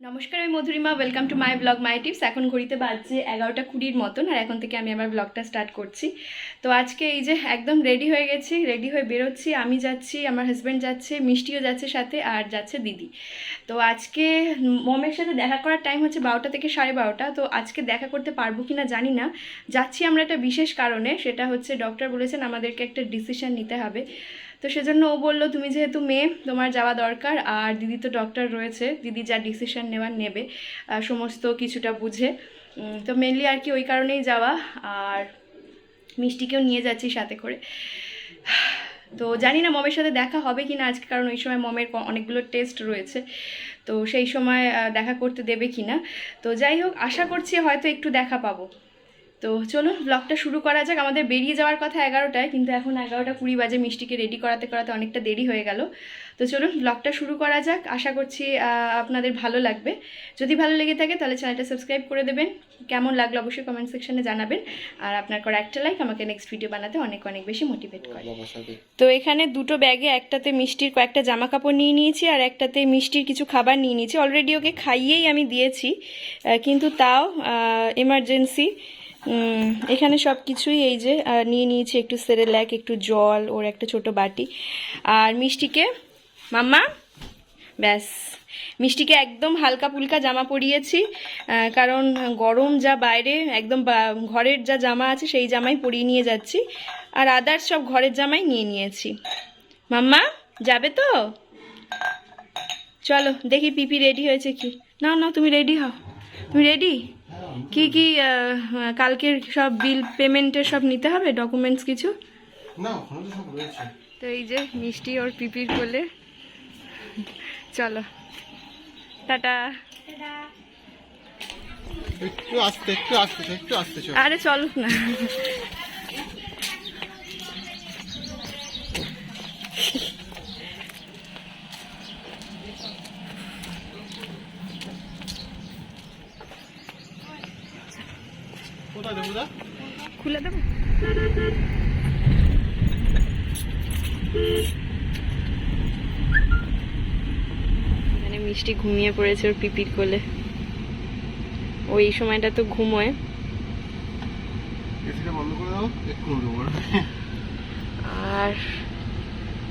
নমস্কার, আমি Madhurima. Welcome to my blog my tips এখন ঘড়িতে বাজছে এগারোটা কুড়ির মতন, আর এখন থেকে আমি আমার ব্লগটা স্টার্ট করছি। তো আজকে এই যে একদম রেডি হয়ে গেছি রেডি হয়ে বেরোচ্ছি। আমি যাচ্ছি, আমার হাজব্যান্ড যাচ্ছে, মিষ্টিও যাচ্ছে সাথে, আর যাচ্ছে দিদি। তো আজকে মমের সাথে দেখা করার টাইম হচ্ছে বারোটা থেকে সাড়ে বারোটা। তো আজকে দেখা করতে পারব কি না জানি না। যাচ্ছি আমরা একটা বিশেষ কারণে, সেটা হচ্ছে ডক্টর বলেছেন, আমাদেরকে একটা ডিসিশন নিতে হবে। তো সেজন্য ও বলল, তুমি যেহেতু মেয়ে, তোমার যাওয়া দরকার। আর দিদি তো ডক্টর রয়েছে। দিদি যা ডিসিশন নেওয়ার নেবে। সমস্ত কিছুটা বুঝে। তো মেনলি আর কি ওই কারণেই যাওয়া। আর মিষ্টিকেও নিয়ে যাচ্ছি সাথে করে। তো জানি না মমের সাথে দেখা হবে কি না আজকে, কারণ ওই সময় মমের অনেকগুলো টেস্ট রয়েছে। তো সেই সময় দেখা করতে দেবে কি না তো যাই হোক, আশা করছি হয়তো একটু দেখা পাবো। তো চলুন ব্লগটা শুরু করা যাক। আমাদের বেরিয়ে যাওয়ার কথা এগারোটায় কিন্তু এখন এগারোটা কুড়ি বাজে মিষ্টিকে রেডি করাতে করাতে অনেকটা দেরি হয়ে গেল। তো চলুন ব্লগটা শুরু করা যাক। আশা করছি আপনাদের ভালো লাগবে। যদি ভালো লেগে থাকে তাহলে চ্যানেলটা সাবস্ক্রাইব করে দেবেন। কেমন লাগল অবশ্যই কমেন্ট সেকশনে জানাবেন। আর আপনার করা একটা লাইক আমাকে নেক্সট ভিডিও বানাতে অনেক অনেক বেশি মোটিভেট করে। তো এখানে দুটো ব্যাগে একটাতে মিষ্টির কয়েকটা জামা কাপড় নিয়ে নিয়েছি আর একটাতে মিষ্টির কিছু খাবার নিয়ে নিয়েছি। অলরেডি ওকে খাইয়েই আমি দিয়েছি কিন্তু তাও এমার্জেন্সি এখানে সব কিছুই এই যে নিয়ে নিয়েছি একটু সেরেল্যাক একটু জল, ওর একটা ছোট বাটি। আর মিষ্টিকে, মাম্মা? ব্যাস। মিষ্টিকে একদম হালকা ফুলকা জামা পরিয়েছি কারণ গরম যা বাইরে, একদম ঘরের যা জামা আছে সেই জামাই পরিয়ে নিয়ে যাচ্ছি, আর আদার্স সব ঘরের জামাই নিয়ে নিয়েছি। মাম্মা, যাবে তো? চলো, দেখি পিপি রেডি হয়েছে কি? না না তুমি রেডি হও। তুমি রেডি? কি কি কালকের সব বিল পেমেন্টের সব নিতে হবে? ডকুমেন্টস কিছু? তো এই যে মিষ্টি ওর পিপির কোলে। চলো। টাটা। আরে চলুক না কোথায় দেবো দা খুলে দেবো এখানে মিষ্টি ঘুমিয়ে পড়েছে ওর পিপির কোলে। ওই সময়টা তো ঘুমোয়। আর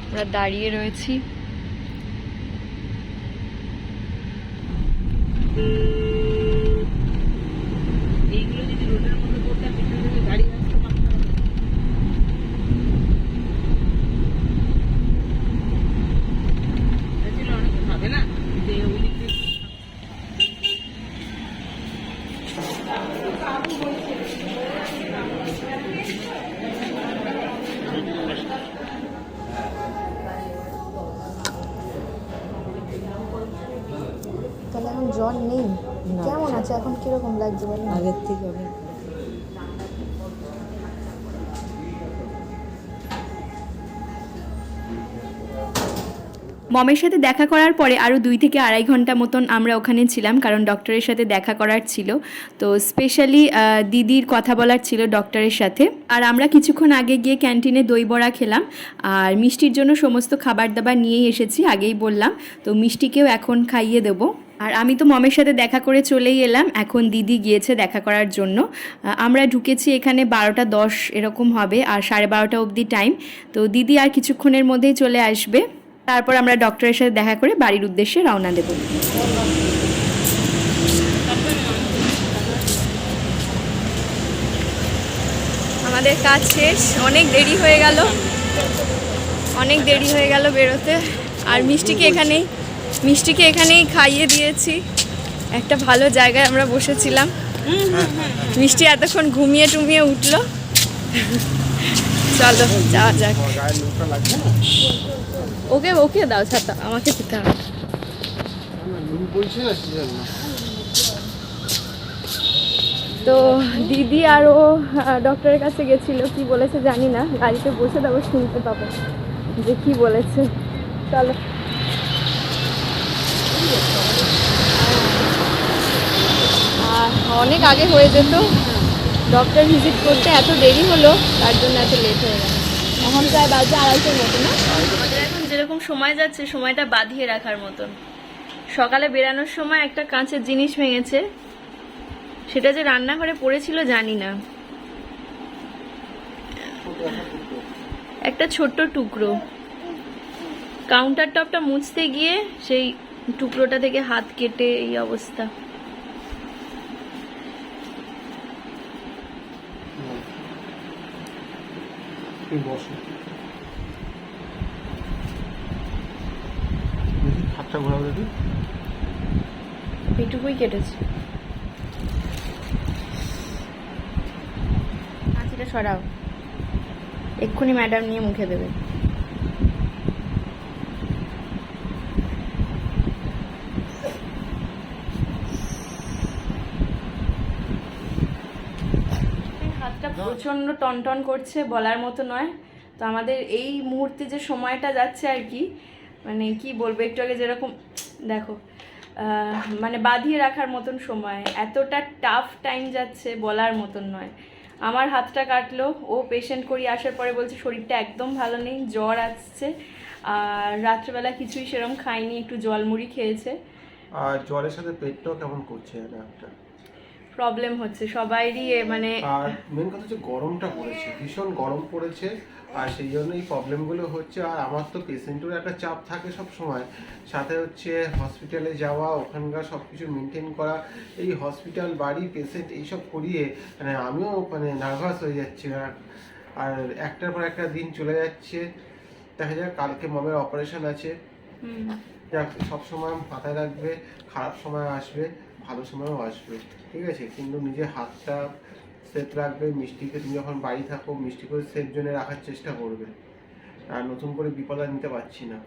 আমরা দাঁড়িয়ে রয়েছি। তাহলে এখন জ্বর নেই। কেমন আছে? এখন কীরকম লাগছে বলেন? আগের থেকে মমের সাথে দেখা করার পরে আরও দুই থেকে আড়াই ঘণ্টা মতন আমরা ওখানে ছিলাম, কারণ ডক্টরের সাথে দেখা করার ছিল। তো স্পেশালি দিদির কথা বলার ছিল ডক্টরের সাথে। আর আমরা কিছুক্ষণ আগে গিয়ে ক্যান্টিনে দই বড়া খেলাম। আর মিষ্টির জন্য সমস্ত খাবার দাবার নিয়েই এসেছি, আগেই বললাম। তো মিষ্টিকেও এখন খাইয়ে দেবো। আর আমি তো মমের সাথে দেখা করে চলেই এলাম, এখন দিদি গিয়েছে দেখা করার জন্য। আমরা ঢুকেছি এখানে বারোটা দশ এরকম হবে, আর সাড়ে বারোটা অবধি টাইম তো দিদি আর কিছুক্ষণের মধ্যেই চলে আসবে। তারপর আমরা ডক্টরের সাথে দেখা করে বাড়ির উদ্দেশ্যে রওনা দেব। আমাদের কাজ শেষ, অনেক দেরি হয়ে গেল। অনেক দেরি হয়ে গেল বেরোতে। আর মিষ্টিকে এখানেই মিষ্টিকে এখানেই খাইয়ে দিয়েছি। একটা ভালো জায়গায় আমরা বসেছিলাম। মিষ্টি এতক্ষণ ঘুমিয়ে টুমিয়ে উঠল। চলো, যাওয়া যাক। ওকে ওকে দাও ছাতা, আমাকে দিতে হবে। তো দিদি আর ও ডক্টরের কাছে গেছিল, কি বলেছে জানি না, গাড়িতে বসে তারপর শুনতে পাবো যে কি বলেছে। চলো। অনেক আগে হয়ে যেত ডক্টর ভিজিট করতে এত দেরি হলো, তার জন্য এত লেট হয়ে গেল এখন প্রায় বাজে আড়াইটার মতো না? যেরকম সময় যাচ্ছে, সময়টা বাঁধিয়ে রাখার মতন। সকালে বেরানোর সময় একটা কাঁচের জিনিস ভেঙেছে। সেটা যে রান্নাঘরে পড়েছিল, জানি না। একটা ছোট্ট টুকরো। কাউন্টার টপটা মুছতে গিয়ে সেই টুকরোটা থেকে হাত কেটে এই অবস্থা দেখি হাতটা ঘোরাও দেখি। এইটুকুই কেটেছে। কাঁচিটা সরাও। এক্ষুনি ম্যাডাম নিয়ে মুখে দেবে। হাতটা প্রচণ্ড টনটন করছে বলার মতো নয়। তো আমাদের এই মুহূর্তে যে সময়টা যাচ্ছে আর কি মানে কি বলব, একটু আগে যেরকম, দেখো মানে বাঁধিয়ে রাখার মতন সময়, এতটা টাফ টাইম যাচ্ছে বলার মতন নয়। আমার হাতটা কাটলো, ও পেশেন্ট করি আসার পরে বলছে, শরীরটা একদম ভালো নেই, জ্বর আসছে। আর রাত্রেবেলা কিছুই সেরকম খাইনি একটু জলমুড়ি খেয়েছে। আর জ্বরের সাথে পেটটাও কেমন করছে একটা? প্রবলেম হচ্ছে সবাইরই মানে আর মেন কথা হচ্ছে গরমটা পড়েছে ভীষণ গরম পড়েছে আর সেই জন্য এই প্রবলেমগুলো হচ্ছে আর আমার তো পেশেন্টেরও একটা চাপ থাকে সব সময় সাথে হচ্ছে হসপিটালে যাওয়া ওখানকার সব কিছু মেনটেন করা এই হসপিটাল বাড়ি পেশেন্ট এইসব করিয়ে মানে আমিও মানে নার্ভাস হয়ে যাচ্ছি আর আর একটার পর একটা দিন চলে যাচ্ছে। দেখা যাক কালকে মমের অপারেশন আছে। যাক সবসময় মাথায় রাখবে খারাপ সময় আসবে। ভালো সময়ও আসবে, ঠিক আছে? কিন্তু নিজের হাতটা সেফ রাখবে, মিষ্টিকে তুমি যখন বাড়ি থাকো, মিষ্টি করে সেফ জোনে রাখার চেষ্টা করবে। আর নতুন করে বিপদ নিতে পারছি না।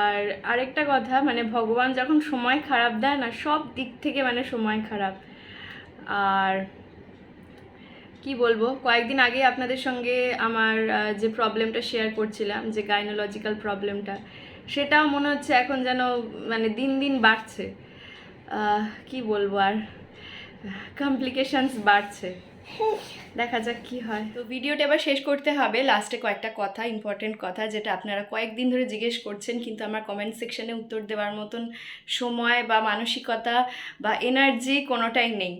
আর আরেকটা কথা মানে ভগবান যখন সময় খারাপ দেয় না, সব দিক থেকে মানে সময় খারাপ। আর কি বলব, কয়েকদিন আগে আপনাদের সঙ্গে আমার যে প্রবলেমটা শেয়ার করছিলাম, যে গাইনোলজিক্যাল প্রবলেমটা সেটাও মনে হচ্ছে এখন যেন মানে দিন দিন বাড়ছে। কি বলব আর? কমপ্লিকেশনস বাড়ছে। দেখা যাক কি হয়। তো ভিডিওটা এবার শেষ করতে হবে। লাস্টে কয়েকটা কথা ইম্পর্টেন্ট কথা, যেটা আপনারা কয়েকদিন ধরে জিজ্ঞেস করছেন, কিন্তু আমার কমেন্ট সেকশনে উত্তর দেওয়ার মতন সময় বা মানসিকতা বা এনার্জি কোনোটাই নেই।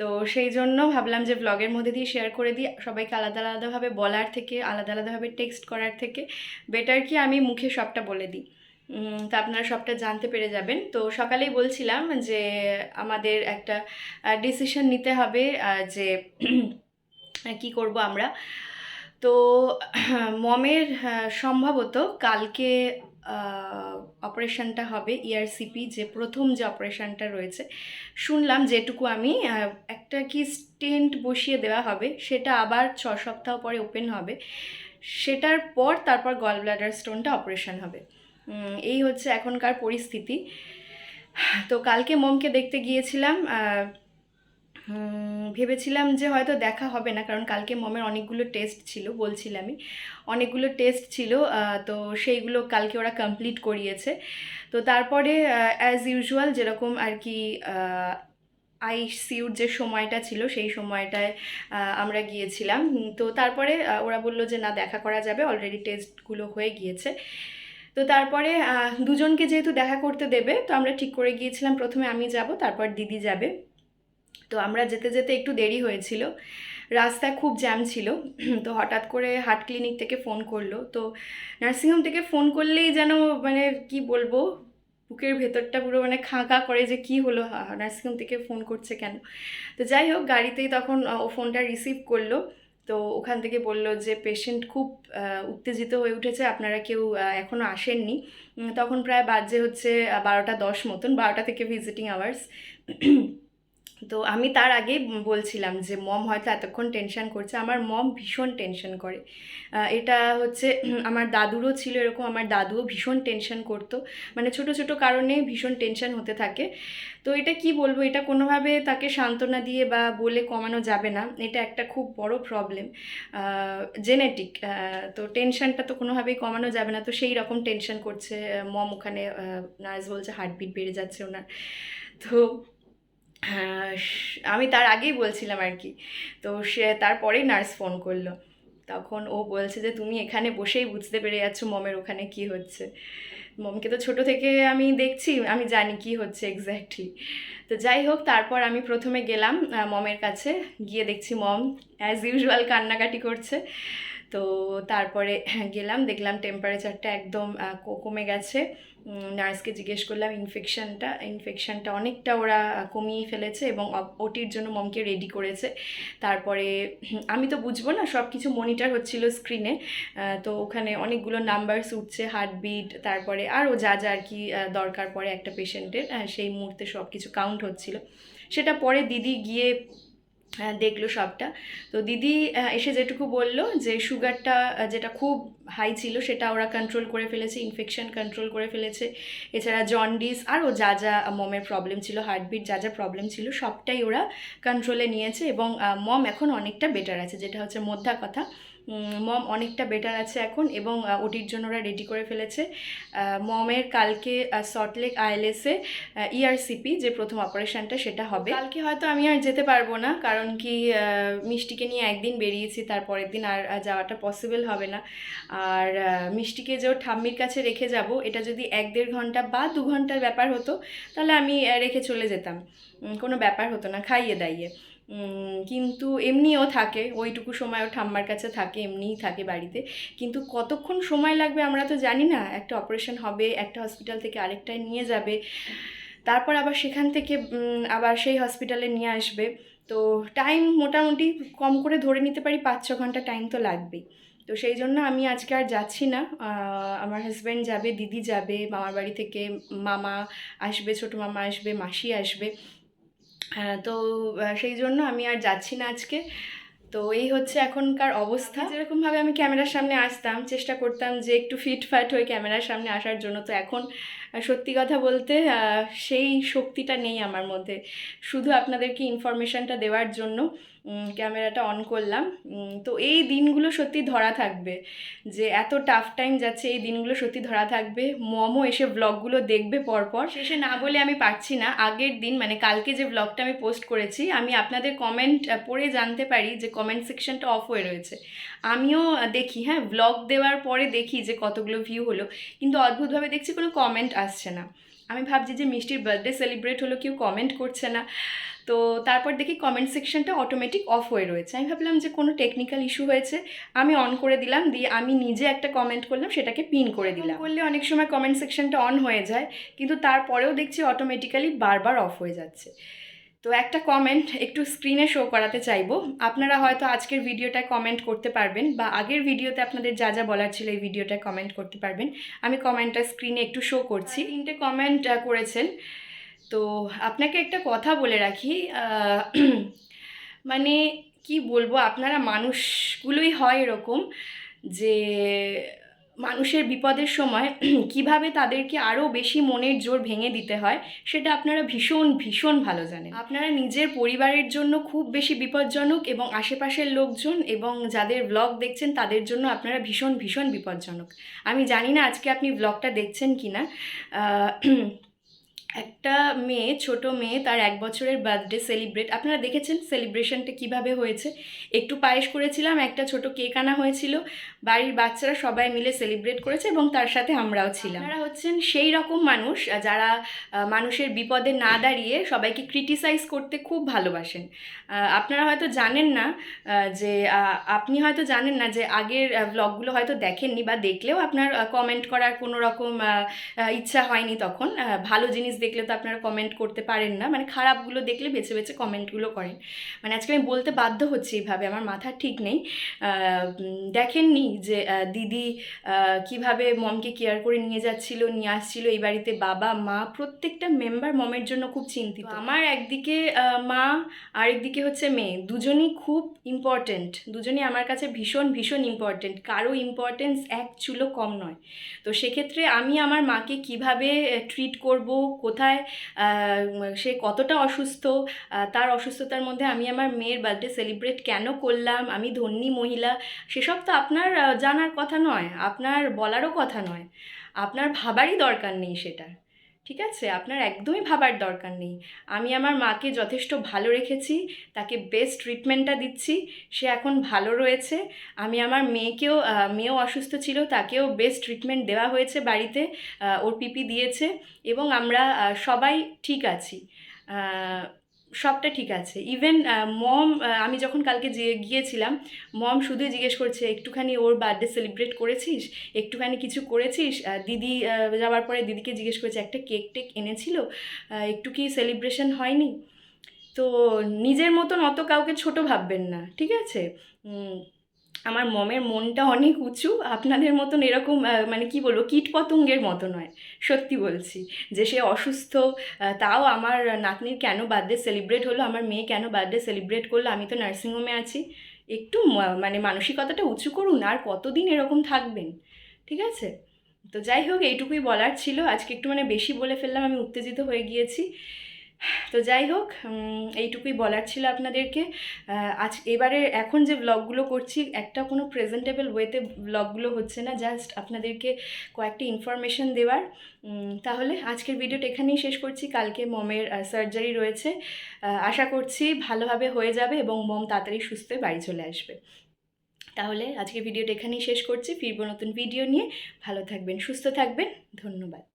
তো সেই জন্য ভাবলাম যে ব্লগের মধ্যে দিয়ে শেয়ার করে দিই। সবাইকে আলাদা আলাদাভাবে বলার থেকে, আলাদা আলাদাভাবে টেক্সট করার থেকে বেটার কি আমি মুখে সবটা বলে দিই। তা আপনারা সবটা জানতে পেরে যাবেন। তো সকালেই বলছিলাম যে আমাদের একটা ডিসিশন নিতে হবে যে কি করব আমরা। তো মমের সম্ভবত কালকে অপারেশনটা হবে ইআরসিপি যে প্রথম যে অপারেশনটা রয়েছে। শুনলাম যেটুকু আমি একটা কি স্টেন্ট বসিয়ে দেওয়া হবে, সেটা আবার ছ সপ্তাহ পরে ওপেন হবে। সেটার পর তারপর গল ব্লাডার স্টোনটা অপারেশন হবে। এই হচ্ছে এখনকার পরিস্থিতি। তো কালকে মমকে দেখতে গিয়েছিলাম ভেবেছিলাম যে হয়তো দেখা হবে না, কারণ কালকে মমের অনেকগুলো টেস্ট ছিল, বলছিলামই। অনেকগুলো টেস্ট ছিল তো সেইগুলো কালকে ওরা কমপ্লিট করিয়েছে। তো তারপরে অ্যাজ ইউজুয়াল যেরকম আর কি আইসিউর যে সময়টা ছিল, সেই সময়টায় আমরা গিয়েছিলাম। তো তারপরে ওরা বলল যে না, দেখা করা যাবে অলরেডি টেস্টগুলো হয়ে গিয়েছে। তো তারপরে দুজনকে যেহেতু দেখা করতে দেবে, তো আমরা ঠিক করে গিয়েছিলাম, প্রথমে আমি যাব, তারপর দিদি যাবে। তো আমরা যেতে যেতে একটু দেরি হয়েছিল। রাস্তায় খুব জ্যাম ছিল, তো হঠাৎ করে হার্ট ক্লিনিক থেকে ফোন করল। তো নার্সিংহোম থেকে ফোন করলেই যেন মানে কি বলব, বুকের ভেতরটা পুরো মানে খাঁকা করে যে কি হলো নার্সিংহোম থেকে ফোন করছে কেন? তো যাই হোক, গাড়িতেই তখন ও ফোনটা রিসিভ করল। তো ওখান থেকে বলল যে পেশেন্ট খুব উত্তেজিত হয়ে উঠেছে, আপনারা কেউ এখনও এখনও আসেননি। তখন প্রায় বাজে হচ্ছে বারোটা দশ মতন, বারোটা থেকে ভিজিটিং আওয়ার্স তো আমি তার আগেই বলছিলাম যে, মম হয়তো এতক্ষণ টেনশন করছে। আমার মম ভীষণ টেনশন করে। এটা হচ্ছে আমার দাদুরও ছিল এরকম, আমার দাদুও ভীষণ টেনশন করতো। মানে ছোট ছোট কারণে ভীষণ টেনশন হতে থাকে। তো এটা কি বলব? এটা কোনোভাবে তাকে সান্ত্বনা দিয়ে বা বলে কমানো যাবে না। এটা একটা খুব বড় প্রবলেম জেনেটিক তো টেনশনটা তো কোনোভাবেই কমানো যাবে না। তো সেই রকম টেনশন করছে মম ওখানে নার্স বলছে হার্টবিট বেড়ে যাচ্ছে ওনার। তো আমি তার আগেই বলছিলাম আর কি। তো সে তারপরেই নার্স ফোন করল। তখন ও বলছে যে, তুমি এখানে বসেই বুঝতে পেরে যাচ্ছ মমের ওখানে কি হচ্ছে। মমকে তো ছোট থেকে আমি দেখছি, আমি জানি কি হচ্ছে এক্স্যাক্টলি তো যাই হোক, তারপর আমি প্রথমে গেলাম মমের কাছে। গিয়ে দেখছি মম অ্যাজ ইউজুয়াল কান্নাকাটি করছে। তো তারপরে গেলাম, দেখলাম টেম্পারেচারটা একদম কমে গেছে। নার্সকে জিজ্ঞেস করলাম ইনফেকশনটা ইনফেকশানটা অনেকটা ওরা কমিয়ে ফেলেছে এবং ওটির জন্য মমকে রেডি করেছে। তারপরে আমি তো বুঝব না সব কিছু মনিটর হচ্ছিল স্ক্রিনে তো ওখানে অনেকগুলো নাম্বারস উঠছে হার্টবিট তারপরে আরও যা যা আর কি দরকার পড়ে একটা পেশেন্টের সেই মুহূর্তে সব কিছু কাউন্ট হচ্ছিল। সেটা পরে দিদি গিয়ে দেখল সবটা। তো দিদি এসে যেটুকু বলল যে সুগারটা যেটা খুব হাই ছিল, সেটা ওরা কন্ট্রোল করে ফেলেছে ইনফেকশন কন্ট্রোল করে ফেলেছে। এছাড়া জন্ডিস আরও যা যা মমের প্রবলেম ছিল হার্টবিট যা যা প্রবলেম ছিল, সবটাই ওরা কন্ট্রোলে নিয়েছে এবং মম এখন অনেকটা বেটার আছে, যেটা হচ্ছে মোদ্দা কথা। মম অনেকটা বেটার আছে এখন এবং ওটির জন্য ওরা রেডি করে ফেলেছে। মমের কালকে সল্টলেক আইএলএসে ইআরসিপি যে প্রথম অপারেশনটা সেটা হবে। কালকে হয়তো আমি আর যেতে পারব না, কারণ কি মিষ্টিকে নিয়ে একদিন বেরিয়েছি, তারপরের দিন আর যাওয়াটা পসিবল হবে না। আর মিষ্টিকে যে ঠাম্মির কাছে রেখে যাব, এটা যদি এক দেড় ঘণ্টা বা দু ঘণ্টার ব্যাপার হতো, তাহলে আমি রেখে চলে যেতাম। কোনো ব্যাপার হতো না, খাইয়ে দাইয়ে। কিন্তু এমনিও থাকে, ওইটুকু সময় ও ঠাম্মার কাছে থাকে, এমনিই থাকে বাড়িতে। কিন্তু কতক্ষণ সময় লাগবে আমরা তো জানি না, একটা অপারেশন হবে, একটা হসপিটাল থেকে আরেকটায় নিয়ে যাবে। তারপর আবার সেখান থেকে আবার সেই হসপিটালে নিয়ে আসবে। তো টাইম মোটামুটি কম করে ধরে নিতে পারি, পাঁচ ছ ঘণ্টা টাইম তো লাগবেই। তো সেই জন্য আমি আজকে আর যাচ্ছি না। আমার হাজব্যান্ড যাবে, দিদি যাবে, মামার বাড়ি থেকে মামা আসবে, ছোটো মামা আসবে, মাসি আসবে। তো সেই জন্য আমি আর যাচ্ছি না আজকে। তো এই হচ্ছে এখনকার অবস্থা। যেরকমভাবে আমি ক্যামেরার সামনে আসতাম, চেষ্টা করতাম যে একটু ফিটফাট হয়ে ক্যামেরার সামনে আসার জন্য। তো এখন সত্যি কথা বলতে সেই শক্তিটা নেই আমার মধ্যে। শুধু আপনাদেরকে ইনফরমেশনটা দেওয়ার জন্য। ক্যামেরাটা অন করলাম। তো এই দিনগুলো সত্যি ধরা থাকবে যে এত টাফ টাইম যাচ্ছে, এই দিনগুলো সত্যি ধরা থাকবে। মমো এসে ব্লগগুলো দেখবে পরপর। শেষে না বলে আমি পারছি না। আগের দিন মানে কালকে যে ব্লগটা আমি পোস্ট করেছি, আমি আপনাদের কমেন্ট পড়ে জানতে পারি যে কমেন্ট সেকশনটা অফ হয়ে রয়েছে। আমিও দেখি হ্যাঁ ব্লগ দেওয়ার পরে দেখি যে কতগুলো ভিউ হলো। কিন্তু অদ্ভুতভাবে দেখছি কোনো কমেন্ট আসছে না। আমি ভাবছি যে মিষ্টির বার্থডে সেলিব্রেট হলো, কেউ কমেন্ট করছে না। তো তারপর দেখি কমেন্ট সেকশনটা অটোমেটিক অফ হয়ে রয়েছে। আমি ভাবলাম যে কোনো টেকনিক্যাল ইস্যু হয়েছে আমি অন করে দিলাম দিয়ে আমি নিজে একটা কমেন্ট করলাম সেটাকে পিন করে দিলাম। করলে অনেক সময় কমেন্ট সেকশনটা অন হয়ে যায় কিন্তু তারপরেও দেখছি অটোমেটিক্যালি বারবার অফ হয়ে যাচ্ছে। তো একটা কমেন্ট একটু স্ক্রিনে শো করাতে চাইব। আপনারা হয়তো আজকের ভিডিওটায় কমেন্ট করতে পারবেন বা আগের ভিডিওতে আপনাদের যা যা বলার ছিল এই ভিডিওটায় কমেন্ট করতে পারবেন। আমি কমেন্টটা স্ক্রিনে একটু শো করছি। তিনটে কমেন্ট করেছেন। তো আপনাকে একটা কথা বলে রাখি মানে কি বলব, আপনারা মানুষগুলোই হয় এরকম যে মানুষের বিপদের সময় কীভাবে তাদেরকে আরও বেশি মনের জোর ভেঙে দিতে হয়, সেটা আপনারা ভীষণ ভীষণ ভালো জানেন। আপনারা নিজের পরিবারের জন্য খুব বেশি বিপজ্জনক এবং আশেপাশের লোকজন এবং যাদের ব্লগ দেখছেন তাদের জন্য আপনারা ভীষণ ভীষণ বিপজ্জনক। আমি জানি না আজকে আপনি ব্লগটা দেখছেন কি না একটা মেয়ে ছোট মেয়ে তার এক বছরের বার্থডে সেলিব্রেট আপনারা দেখেছেন সেলিব্রেশনটা কীভাবে হয়েছে? একটু পায়েস করেছিলাম একটা ছোট কেক আনা হয়েছিল বাড়ির বাচ্চারা সবাই মিলে সেলিব্রেট করেছে এবং তার সাথে আমরাও ছিলাম। আপনারা হচ্ছেন সেই রকম মানুষ যারা মানুষের বিপদে না দাঁড়িয়ে সবাইকে ক্রিটিসাইজ করতে খুব ভালোবাসেন। আপনারা হয়তো জানেন না যে আপনি হয়তো জানেন না যে আগের ব্লগগুলো হয়তো দেখেননি বা দেখলেও আপনার কমেন্ট করার কোনো রকম ইচ্ছা হয়নি তখন ভালো জিনিস দেখলে তো আপনারা কমেন্ট করতে পারেন না। মানে খারাপগুলো দেখলে বেছে বেছে কমেন্টগুলো করেন। মানে আজকে আমি বলতে বাধ্য হচ্ছি এইভাবে আমার মাথা ঠিক নেই। দেখেননি যে দিদি কীভাবে মমকে কেয়ার করে নিয়ে যাচ্ছিল নিয়ে আসছিল এই বাড়িতে বাবা মা প্রত্যেকটা মেম্বার মমের জন্য খুব চিন্তিত। আমার একদিকে মা আরেকদিকে হচ্ছে মেয়ে। দুজনই খুব ইম্পর্ট্যান্ট দুজনই আমার কাছে ভীষণ ভীষণ ইম্পর্ট্যান্ট কারও ইম্পর্টেন্স এক চুলো কম নয়। তো সেক্ষেত্রে আমি আমার মাকে কীভাবে ট্রিট করব কোথায় সে কতটা অসুস্থ তার অসুস্থতার মধ্যে আমি আমার মেয়ের বার্থডে সেলিব্রেট কেন করলাম, আমি ধন্যী মহিলা, সেসব তো আপনার জানার কথা নয়, আপনার বলারও কথা নয়, আপনার ভাবারই দরকার নেই সেটা। ঠিক আছে? আপনার একদমই ভাবার দরকার নেই। আমি আমার মাকে যথেষ্ট ভালো রেখেছি, তাকে বেস্ট ট্রিটমেন্টটা দিচ্ছি, সে এখন ভালো রয়েছে। আমি আমার মেয়েকেও মেয়েও অসুস্থ ছিল, তাকেও বেস্ট ট্রিটমেন্ট দেওয়া হয়েছে বাড়িতে ওর পিপি দিয়েছে এবং আমরা সবাই ঠিক আছি। সবটা ঠিক আছে। ইভেন মম আমি যখন কালকে গিয়েছিলাম মম শুধু জিজ্ঞেস করছে, একটুখানি ওর বার্থডে সেলিব্রেট করেছিস? একটুখানি কিছু করেছিস? দিদি যাওয়ার পরে দিদিকে জিজ্ঞেস করেছে, একটা কেক টেক এনেছিল? একটু কি সেলিব্রেশন হয়নি? তো নিজের মতন অত কাউকে ছোট ভাববেন না, ঠিক আছে? আমার মমের মনটা অনেক উঁচু, আপনাদের মতন এরকম মানে কি বলব কীট পতঙ্গের মতো নয়, সত্যি বলছি। যে সে অসুস্থ তাও আমার নাতনির কেন বার্থডে সেলিব্রেট হলো, আমার মেয়ে কেন বার্থডে সেলিব্রেট করল, আমি তো নার্সিংহোমে আছি। একটু মানে মানসিকতাটা উঁচু করুন, আর কতদিন এরকম থাকবেন, ঠিক আছে? তো যাই হোক, এইটুকুই বলার ছিল। আজকে একটু মানে বেশি বলে ফেললাম, আমি উত্তেজিত হয়ে গিয়েছি। তো যাই হোক এইটুকুই বলার ছিল আপনাদেরকে। আজ এবারে এখন যে ব্লগগুলো করছি, একটা কোনো প্রেজেন্টেবল ওয়েতে ব্লগগুলো হচ্ছে না জাস্ট আপনাদেরকে কয়েকটি ইনফরমেশন দেওয়ার। তাহলে আজকের ভিডিওটা এখানেই শেষ করছি। কালকে মমের সার্জারি রয়েছে। আশা করছি ভালোভাবে হয়ে যাবে এবং মম তাড়াতাড়ি সুস্থ বাড়ি চলে আসবে। তাহলে আজকের ভিডিওটা এখানেই শেষ করছি। ফিরবো নতুন ভিডিও নিয়ে। ভালো থাকবেন, সুস্থ থাকবেন। ধন্যবাদ।